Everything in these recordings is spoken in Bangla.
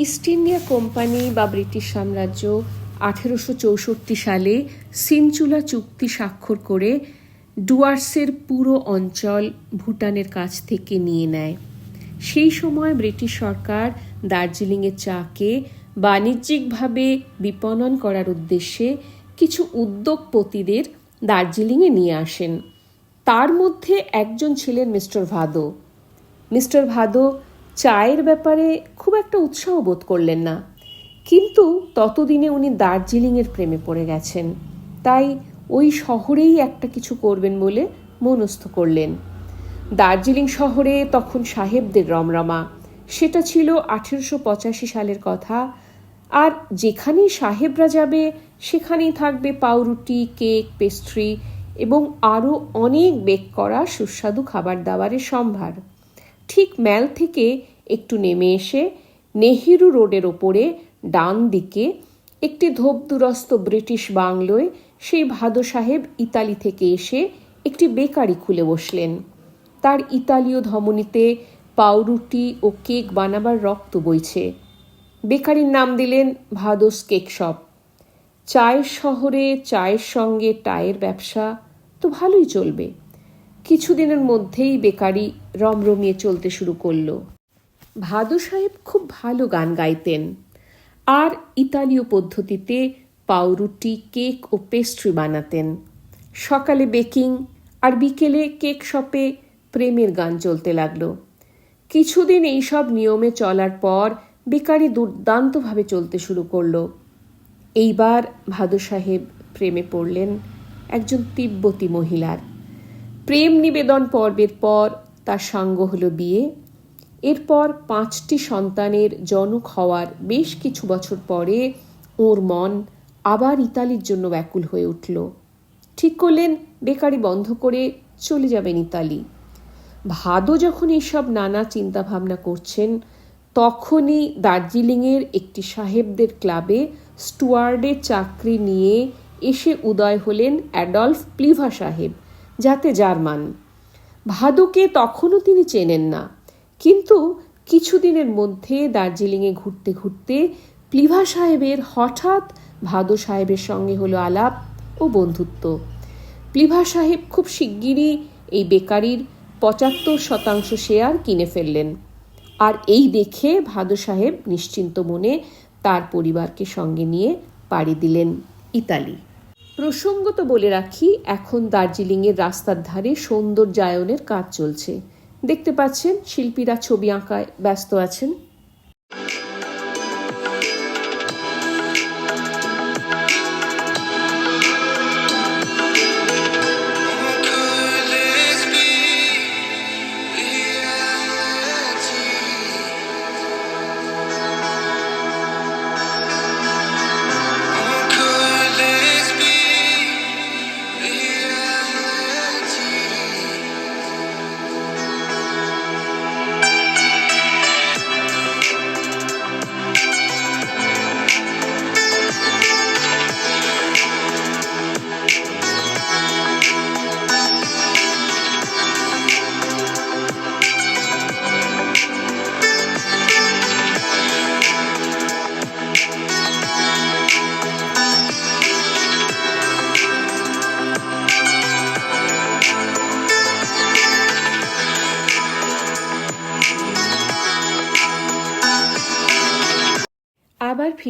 ইস্ট ইন্ডিয়া কোম্পানি বা ব্রিটিশ সাম্রাজ্য আঠেরোশো চৌষট্টি সালে সিনচুলা চুক্তি স্বাক্ষর করে ডুয়ার্সের পুরো অঞ্চল ভুটানের কাছ থেকে নিয়ে নেয়। সেই সময় ব্রিটিশ সরকার দার্জিলিংয়ের চাকে বাণিজ্যিকভাবে বিপণন করার উদ্দেশ্যে কিছু উদ্যোগপতিদের দার্জিলিংয়ে নিয়ে আসেন। তার মধ্যে একজন ছিলেন মিস্টার ভাদো। মিস্টার ভাদো চায়ের ব্যাপারে খুব একটা উৎসাহ বোধ করলেন না। কিন্তু ততদিনে উনি দার্জিলিংয়ের প্রেমে পড়ে গেছেন। তাই ওই শহরেই একটা কিছু করবেন বলে মনস্থ করলেন। দার্জিলিং শহরে তখন সাহেবদের রমরমা। সেটা ছিল আঠেরোশো পঁচাশি সালের কথা। আর যেখানেই সাহেবরা যাবে, সেখানেই থাকবে পাউরুটি, কেক, পেস্ট্রি এবং আরও অনেক বেক করা সুস্বাদু খাবার দাবারের সম্ভার। ঠিক ম্যাল থেকে একটু নেমে এসে নেহেরু রোডের ওপরে ডান দিকে একটি ধোপদুরস্ত ব্রিটিশ বাংলোয় সেই ভাদো সাহেব ইতালি থেকে এসে একটি বেকারি খুলে বসলেন। তার ইতালীয় ধমনীতে পাউরুটি ও কেক বানাবার রক্ত বইছে। বেকারির নাম দিলেন ভাদোস কেক শপ। চায়ের শহরে চায়ের সঙ্গে টায়ের ব্যবসা তো ভালোই চলবে। কিছুদিনের মধ্যেই বেকারি রমরমিয়ে চলতে শুরু করল। ভাদু সাহেব খুব ভালো গান গাইতেন। আর ইতালীয় পদ্ধতিতে পাউরুটি, কেক ও পেস্ট্রি বানাতেন। সকালে বেকিং আর বিকেলে কেক শপে প্রেমের গান চলতে লাগল। কিছুদিন এইসব নিয়মে চলার পর বেকারি দুর্দান্তভাবে চলতে শুরু করল। এইবার ভাদু সাহেব প্রেমে পড়লেন একজন তিব্বতী মহিলার। প্রেম নিবেদন পর্বের পর তার সাঙ্গ হলো বিয়ে এরপর পাঁচটি সন্তানের জনক হওয়ার বেশ কিছু বছর পরে ওর মন আবার ইতালির জন্য ব্যাকুল হয়ে উঠল। ঠিক করলেন, বেকারি বন্ধ করে চলে যাবেন ইতালি। ভাদো যখন এইসব নানা চিন্তাভাবনা করছেন, তখনই দার্জিলিংয়ের একটি সাহেবদের ক্লাবে স্টুয়ার্ডের চাকরি নিয়ে এসে উদয় হলেন অ্যাডলফ প্লিভা সাহেব, যাতে জার্মান। ভাদুকে তখনও তিনি চেনেন না। কিন্তু কিছুদিনের মধ্যে দার্জিলিংয়ে ঘুরতে ঘুরতে প্লিভা সাহেবের হঠাৎ ভাদো সাহেবের সঙ্গে হলো আলাপ ও বন্ধুত্ব। প্লিভা সাহেব খুব শিগগিরই এই বেকারির পঁচাত্তর শতাংশ শেয়ার কিনে ফেললেন। আর এই দেখে ভাদো সাহেব নিশ্চিন্ত মনে তার পরিবারকে সঙ্গে নিয়ে পাড়ি দিলেন ইতালি। প্রসঙ্গত বলে রাখি, এখন দার্জিলিংয়ের রাস্তার ধারে সৌন্দর্যায়নের কাজ চলছে। দেখতে পাচ্ছেন শিল্পীরা ছবি আঁকায় ব্যস্ত আছেন।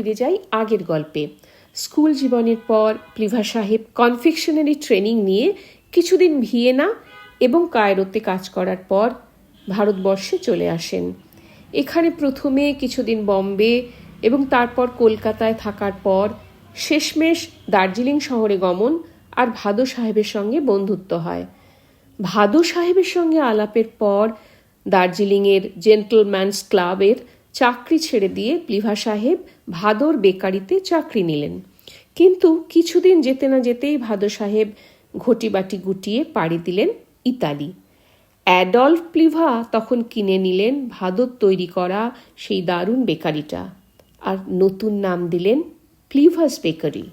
ফিরে যাই আগের গল্পে। স্কুল জীবনের পর প্লিভা সাহেব কনফেকশনারি ট্রেনিং নিয়ে কিছুদিন ভিয়েনা এবং কায়রোতে কাজ করার পর ভারতবর্ষে চলে আসেন। এখানে প্রথমে কিছুদিন বম্বে এবং তারপর কলকাতায় থাকার পর শেষমেশ দার্জিলিং শহরে গমন আর ভাদো সাহেবের সঙ্গে বন্ধুত্ব হয়। ভাদু সাহেবের সঙ্গে আলাপের পর দার্জিলিংয়ের জেন্টলম্যানস ক্লাবের চাকরি ছেড়ে দিয়ে প্লিভা সাহেব ভাদর বেকারিতে চাকরি নিলেন। কিন্তু কিছুদিন যেতে না যেতেই ভাদো সাহেব ঘটিবাটি গুটিয়ে পাড়ি দিলেন ইতালি। অ্যাডলফ প্লিভা তখন কিনে নিলেন ভাদর তৈরি করা সেই দারুণ বেকারিটা আর নতুন নাম দিলেন প্লিভাস বেকারি।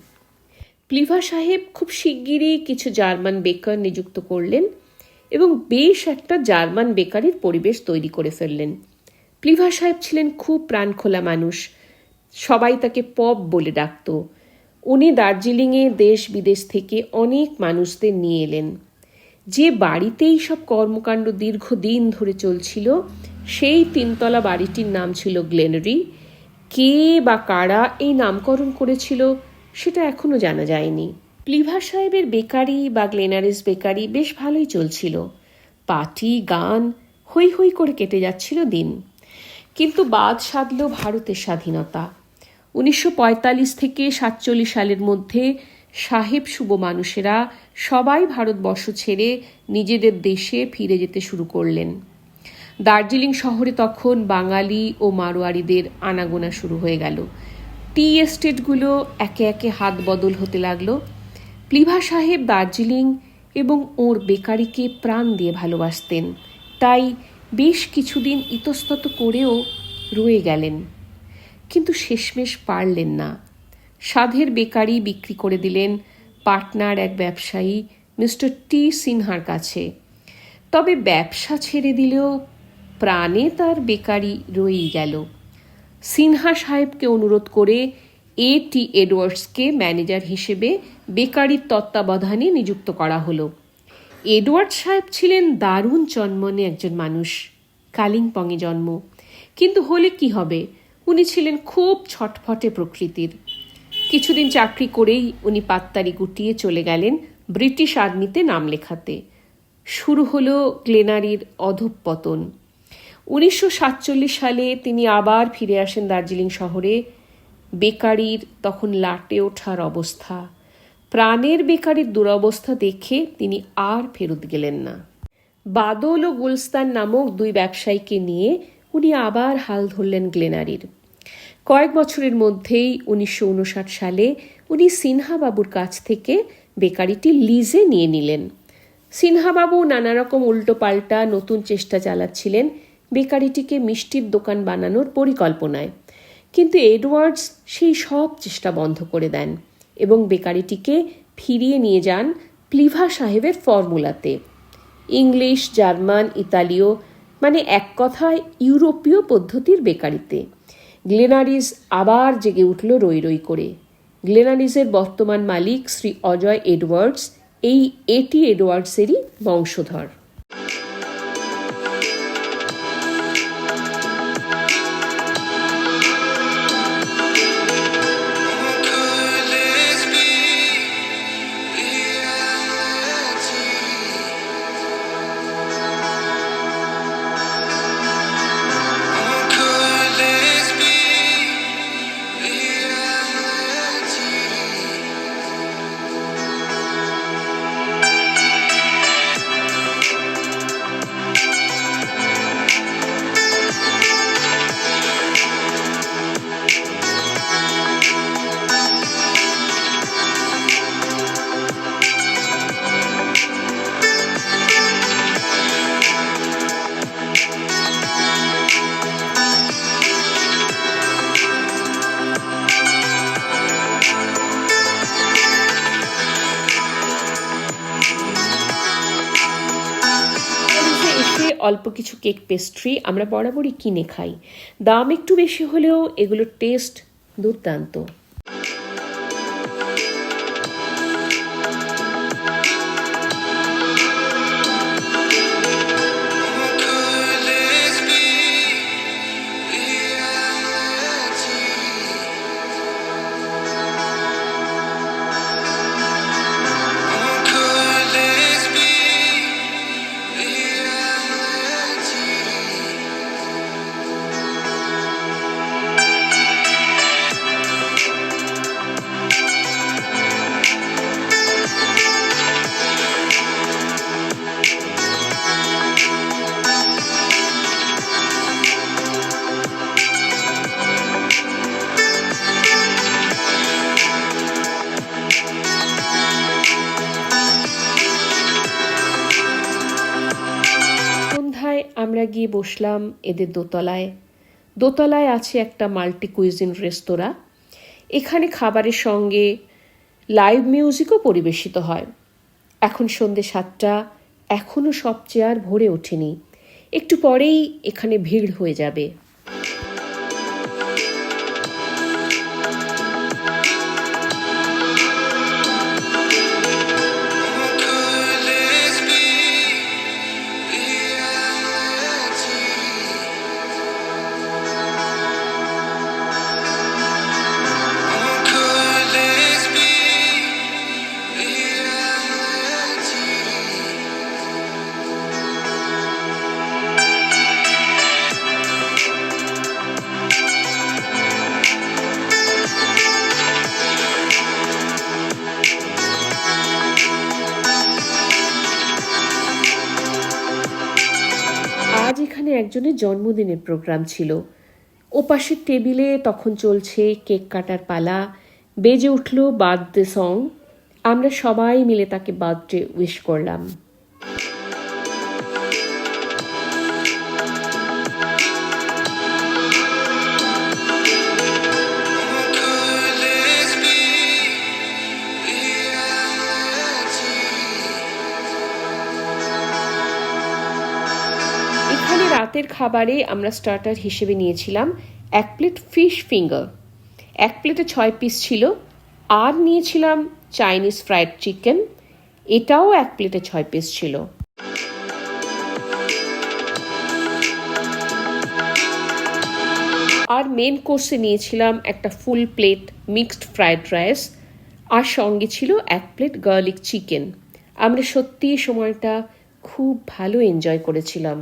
প্লিভা সাহেব খুব শিগগিরই কিছু জার্মান বেকার নিযুক্ত করলেন এবং বেশ একটা জার্মান বেকারির পরিবেশ তৈরি করে ফেললেন। প্লিভা সাহেব ছিলেন খুব প্রাণখোলা মানুষ। সবাই তাকে পপ বলে ডাকত। উনি দার্জিলিংয়ে দেশ বিদেশ থেকে অনেক মানুষদের নিয়ে এলেন। যে বাড়িতেই সব কর্মকাণ্ড দীর্ঘদিন ধরে চলছিল, সেই তিনতলা বাড়িটির নাম ছিল গ্লেনারি। কে বা কারা এই নামকরণ করেছিল, সেটা এখনও জানা যায়নি। প্লিভা সাহেবের বেকারি বা গ্লেনারিস বেকারি বেশ ভালোই চলছিল। পার্টি গান হই হই করে কেটে যাচ্ছিল দিন। কিন্তু বাদ সাধল ভারতের স্বাধীনতা। উনিশশো পঁয়তাল্লিশ থেকে সাতচল্লিশ সালের মধ্যে সাহেব শুভ মানুষেরা সবাই ভারতবর্ষ ছেড়ে নিজেদের দেশে ফিরে যেতে শুরু করলেন। দার্জিলিং শহরে তখন বাঙালি ও মারোয়ারিদের আনাগোনা শুরু হয়ে গেল। টি এস্টেটগুলো একে একে হাত বদল হতে লাগল। প্লিভা সাহেব দার্জিলিং এবং ওর বেকারিকে প্রাণ দিয়ে ভালোবাসতেন। তাই বেশ কিছুদিন ইতস্তত করেও রয়ে গেলেন। কিন্তু শেষমেশ পারলেন না। সাধের বেকারি বিক্রি করে দিলেন পাটনার এক ব্যবসায়ী, মিস্টার টি সিনহার কাছে। তবে ব্যবসা ছেড়ে দিলেও প্রাণে তার বেকারি রয়েই গেল। সিনহা সাহেবকে অনুরোধ করে এ টি এডওয়ার্ডসকে ম্যানেজার হিসেবে বেকারির তত্ত্বাবধানে নিযুক্ত করা হলো। এডওয়ার্ড সাহেব ছিলেন দারুণ জন্মনে একজন মানুষ। কালিম্পংয়ে জন্ম। কিন্তু হলে কি হবে? উনি ছিলেন খুব ছটফটে প্রকৃতির। কিছুদিন চাকরি করেই উনি পাত্তারি গুটিয়ে চলে গেলেন ব্রিটিশ আর্মিতে নাম লেখাতে। শুরু হলো গ্লেনারির অধঃপতন উনিশশো সাতচল্লিশ সালে তিনি আবার ফিরে আসেন দার্জিলিং শহরে। বেকারির তখন লাটে ওঠার অবস্থা। প্রাণের বেকারির দুরবস্থা দেখে তিনি আর ফেরত গেলেন না। বাদল ও গুলস্তান নামক দুই ব্যবসায়ীকে নিয়ে উনি আবার হাল ধরলেন গ্লেনারির। কয়েক বছরের মধ্যেই উনিশশো উনষাট সালে উনি সিনহাবাবুর কাছ থেকে বেকারিটি লিজে নিয়ে নিলেন। সিনহাবাবু নানা রকম উল্টোপাল্টা নতুন চেষ্টা চালাচ্ছিলেন বেকারিটিকে মিষ্টির দোকান বানানোর পরিকল্পনায়। কিন্তু এডওয়ার্ডস সেই সব চেষ্টা বন্ধ করে দেন। এবং বেকারিটিকে ফিরিয়ে নিয়ে যান প্লিভা সাহেবের ফর্মুলাতে। ইংলিশ, জার্মান, ইতালীয় মানে এক কথায় ইউরোপীয় পদ্ধতির বেকারিতে। গ্লেনারিস আবার জেগে উঠল রই রই করে। গ্লেনারিসের বর্তমান মালিক শ্রী অজয় এডওয়ার্ডস, এই এটি এডওয়ার্ডসেরই বংশধর। অল্প কিছু কেক পেস্ট্রি আমরা বরাবরই কিনে খাই। দাম একটু বেশি হলেও এগুলোর টেস্ট দুর্দান্ত। গিয়ে বসলাম এদের দোতলায়। দোতলায় আছে একটা মাল্টি কুইজিন রেস্তোরাঁ। এখানে খাবারের সঙ্গে লাইভ মিউজিকও পরিবেশিত হয়। এখন সন্ধে সাতটা এখনও সব চেয়ার ভরে ওঠেনি। একটু পরেই এখানে ভিড় হয়ে যাবে। একজনের জন্মদিনের প্রোগ্রাম ছিল। ওপাশের টেবিলে তখন চলছে কেক কাটার পালা। বেজে উঠল বার্থডে সং। আমরা সবাই মিলে তাকে বার্থডে উইশ করলাম। খাবারে আমরা স্টার্টার হিসেবে নিয়েছিলাম এক প্লেট ফিশ ফিঙ্গার এক প্লেটে ছয় পিস ছিল। আর নিয়েছিলাম চাইনিজ ফ্রাইড চিকেন এটাও এক প্লেটে ছয় পিস ছিল। আর মেন কোর্সে নিয়েছিলাম একটা full plate mixed fried rice আর সঙ্গে ছিল এক প্লেট গার্লিক চিকেন আমরা সত্যিই সময়টা খুব ভালো এনজয় করেছিলাম।